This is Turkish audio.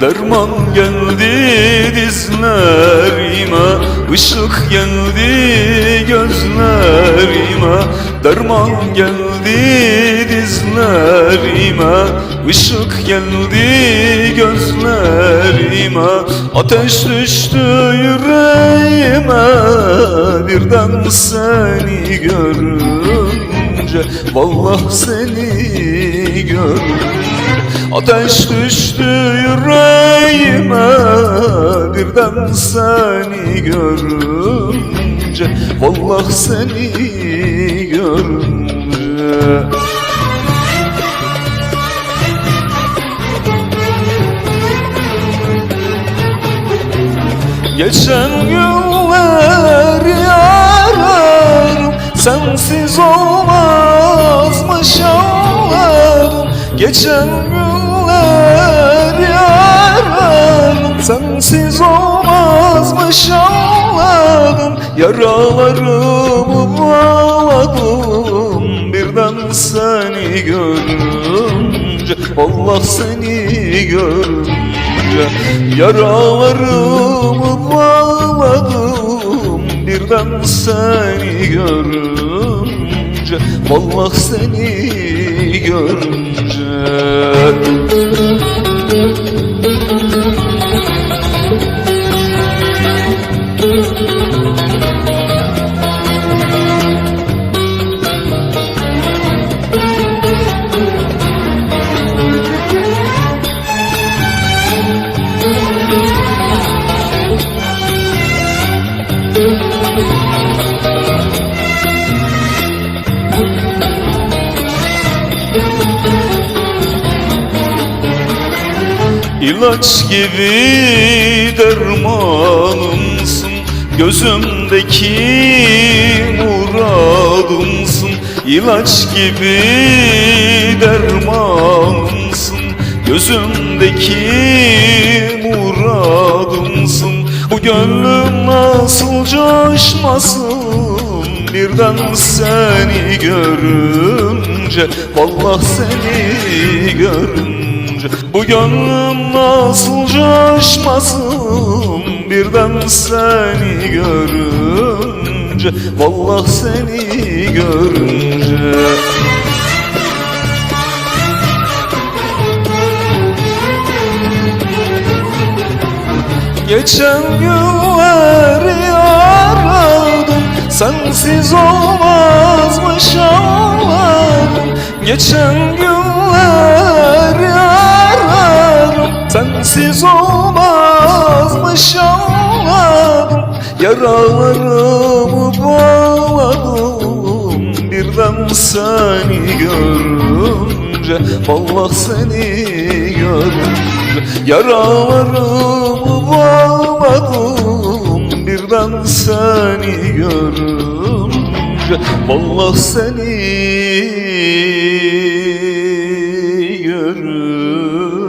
Derman geldi dizlerime Işık geldi gözlerime Derman geldi dizlerime Işık geldi gözlerime Ateş düştü yüreğime Birden seni görünce Vallahi seni görünce Ateş düştü yüreğime Birden seni görünce Vallahi seni görünce. Geçen günler yararım Sensiz olmazmış ağlarım Geçen Sensiz olmazmış ağladım Yaralarımı bağladım. Birden seni görünce Allah seni görünce Yaralarımı bağladım. Birden seni görünce Vallahi seni görünce İlaç gibi dermanımsın Gözümdeki muradımsın İlaç gibi dermanımsın. Gözümdeki muradımsın Bu gönlüm nasıl coşmasın? Birden seni görünce Vallahi seni görünce Bu gönlüm nasıl coşmasın? Birden seni görünce. Vallahi seni görünce. Geçen günleri aradım. Sensiz olmazmış ağladım Geçen günleri sensiz olmazmış anladım Yaralarımı bağladım. Birden seni görünce Vallah seni görünce. Yaralarımı bağladım. Birden seni görünce Vallah seni görünce.